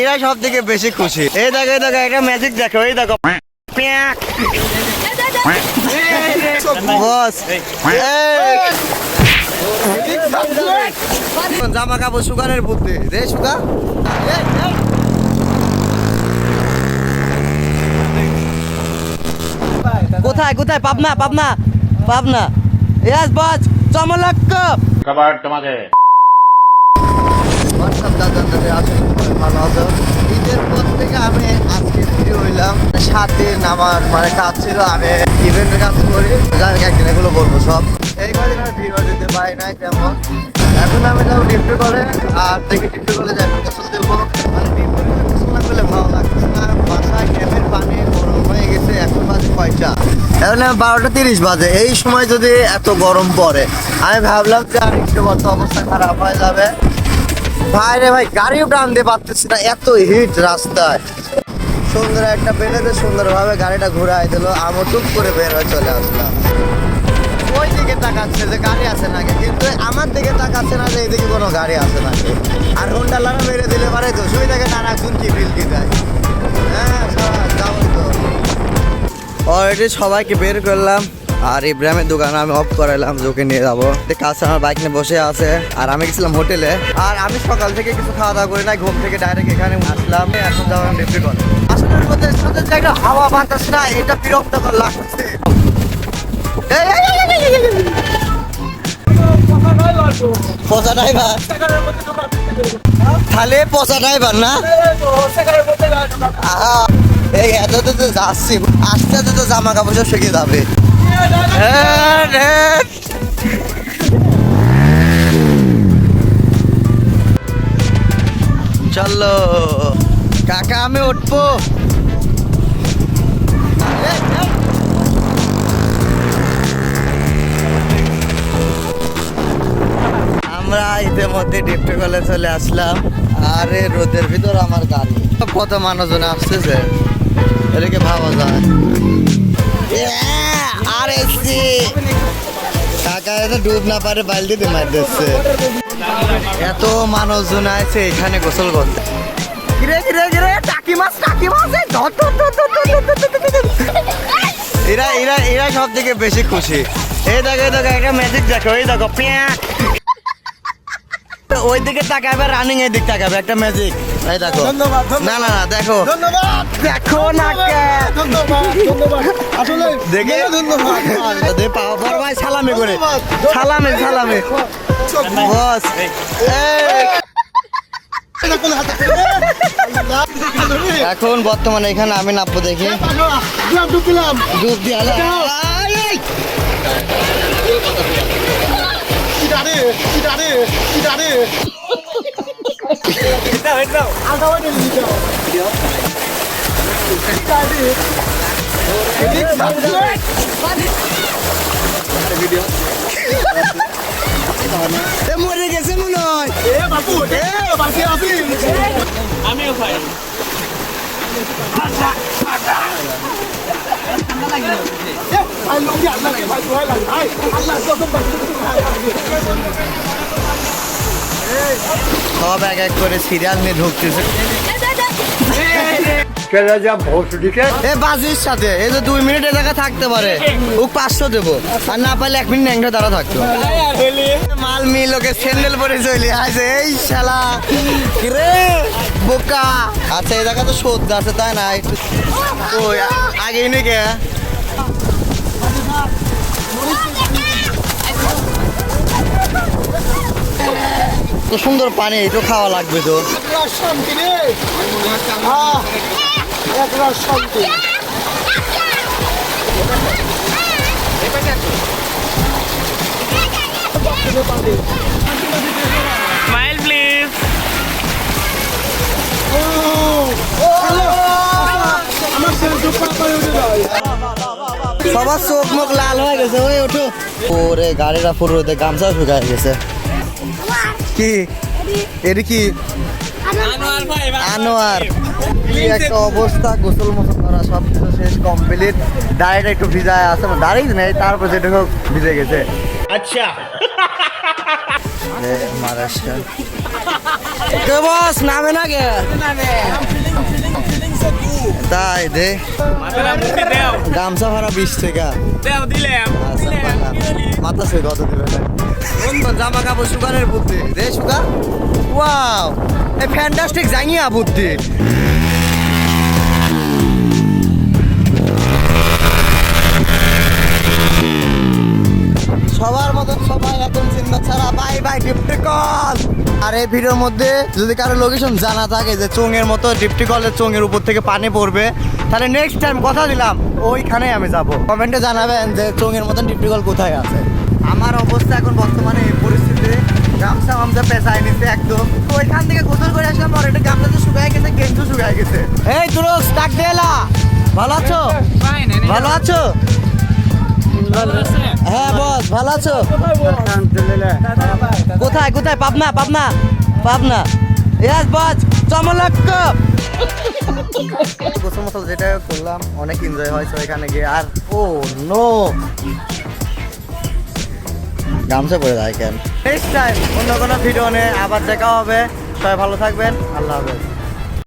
এরা সব থেকে বেশি খুশি। এই দেখো এই দেখো একটা ম্যাজিক দেখো এই দেখো। বস। জামা কাপড় শুকানোর বুদ্ধি। রে এই। কোথায় কোথায়? পাবনা পাবনা পাবনা। ইয়াস বস চমলক্ক। কবার তোমাকে হোয়াটসঅ্যাপ দাদা দাদা ঈদের পর থেকে আমি আজকে ভিডিও হইলাম। সাথে নামার মানে কাজ ছিল, আমি ইভেন্টের কাজ করি। একদিন এগুলো বলব সব। এই কদিন আমি ভিডিও দিতে নাই তেমন। এখন আমি যাব করে আর করে যাই করলে ভালো না। পানি গরম হয়ে গেছে বাজে বারোটা তিরিশ বাজে। এই সময় যদি এত গরম পড়ে, আমি ভাবলাম যে আর একটু অবস্থা খারাপ হয়ে যাবে। ভাই রে ভাই, গাড়িও টানতে পারতেছি না, এত হিট রাস্তায়। সুন্দর একটা পেলেতে সুন্দরভাবে গাড়িটা ঘুরাই দিল আমি টুক করে বের হয়ে চলে আসলাম। ওই দিকে তাকাচ্ছে যে গাড়ি আছে নাকি, কিন্তু আমার দিকে তাকাচ্ছে না যে এদিকে কোনো গাড়ি আছে নাকি। আর হোন্ডা লারা মেরে দিলে পারে তো সুই দেখে আর একজন কি বিল কি দেয় হ্যাঁ সবাই, যাব তো। অলরেডি সবাইকে বের করলাম। আর ইব্রাহিমের দোকানে আমি অফ করাইলাম ওকে নিয়ে যাব। কাছে আমার বাইক নিয়ে বসে আছে। আর আমি গেছিলাম হোটেলে আর আমি সকাল থেকে কিছু খাওয়া দাওয়া করি নাই ঘুম থেকে ডাইরেক্ট এখানে আসলাম। এখন যাব আমি ডিপ্টি আসলে ওদের সাথে যে একটা হাওয়া বাতাস না এটা বিরক্তকর লাগছে। পচা ড্রাইভার তাহলে পচা ড্রাইভার না? এই এততে তো যাচ্ছি। আস্তে আস্তে তো জামা কাপড় সব শিখে যাবে। চলো, কাকা, আমি উঠবো। আমরা ইতিমধ্যে ডিপ্টি কলে চলে আসলাম। আরে, রোদের ভিতর আমার গাড়ি। কত মানুষজন আসতেছে এদিকে ভাবা যায়। ডুব না পারে বালতি দিয়ে মার দিচ্ছে এত মানুষজন আছে এখানে গোসল করতে গিরে গিরে গিরে টাকি মাছ টাকি মাছ ধর ধর ধর ধর এরা এরা এরা সব থেকে বেশি খুশি এই দেখো এই দেখো একটা ম্যাজিক দেখো এই দেখো ওই দিকে তাকাবে রানিং এর দিক তাকাবে একটা ম্যাজিক এই দেখো। ধন্যবাদ। না না না দেখো। ধন্যবাদ। দেখো না ধন্যবাদ ধন্যবাদ আসলে দেখে? ধন্যবাদ। দে পাওয়া পর ভাই সালামি করে। সালামে সালামে। বস। এখন বর্তমানে এখানে আমি নামবো দেখি। ডুব দিয়ে দাঁড়ে কি দাঁড়ে কি দাঁড়ে দাও দাও আলগা ওই দিলি দাও মরে গেছে মনে হয় আমিও ভাই আচ্ছা আচ্ছা। সব এক এক করে সিরিয়াল নিয়ে ঢুকতেছে। এ বাজির সাথে। এই যে দুই মিনিট এ জায়গা থাকতে পারে। ও পাঁচশো দেবো। আর না পারলে এক মিনিট একটা দাঁড়া থাকতো মাল মিল ওকে স্যান্ডেল পরে চলে আসে। এই শালা। রে বোকা। আচ্ছা এই জায়গা তো সদ্য আছে তাই না? একটু ওই আগেই নাকি তো সুন্দর পানি একটু খাওয়া লাগবে তো। শান্তি রে এক রাত শান্তি সবার চোখ মুখ লাল হয়ে গেছে ওই ওঠো ওরে গাড়িটা পুরো গামছা শুকায় গেছে। কি? এটা কি? আনোয়ার কি একটা অবস্থা গোসল মোসল করা সব কিছু শেষ কমপ্লিট দাঁড়িয়ে একটু ভিজায় আছে দাঁড়িয়ে নেই তারপর যেটুকু ভিজে গেছে। আচ্ছা। মহারাষ্ট্র কে বস? নামে না কে? তাই দে। গামছা ভাড়া বিশ টাকা। মাথা সে কত দিবে? জামা কাপড় সুগারের বুদ্ধি। দে সুগার। ওয়াও। এ ফ্যান্টাস্টিক জাঙ্গিয়া বুদ্ধি। আর এই ভিডিওর মধ্যে যদি কারও লোকেশন জানা থাকে যে চোঙের মতো ডিপটি কলের চোঙের উপর থেকে পানি পড়বে তাহলে নেক্সট টাইম কথা দিলাম ওইখানে আমি যাব। কমেন্টে জানাবেন যে চোঙের মতন ডিপটি কল কোথায় আছে। আমার অবস্থা এখন বর্তমানে এই পরিস্থিতিতে গামছা গামছা পেঁচাই নিতে একদম। তো ওইখান থেকে গোসল করে আসলাম পরে একটা গামছা তো শুকায় গেছে গেঞ্জু শুকায় গেছে। এই তুরস ডাক দেলা ভালো আছো? ভালো আছো? হ্যাঁ বস ভালো আছো? কোথায় কোথায়? পাবনা পাবনা পাবনা। ইয়াস বস চমলক্ক গোসল মতো যেটা করলাম অনেক এনজয় হয়েছে ওইখানে গিয়ে। আর ও নো গামছা পরে যায় কেন নেক্সট টাইম অন্য কোনো ভিডিও নিয়ে আবার দেখা হবে। সবাই ভালো থাকবেন। আল্লাহ হাফেজ।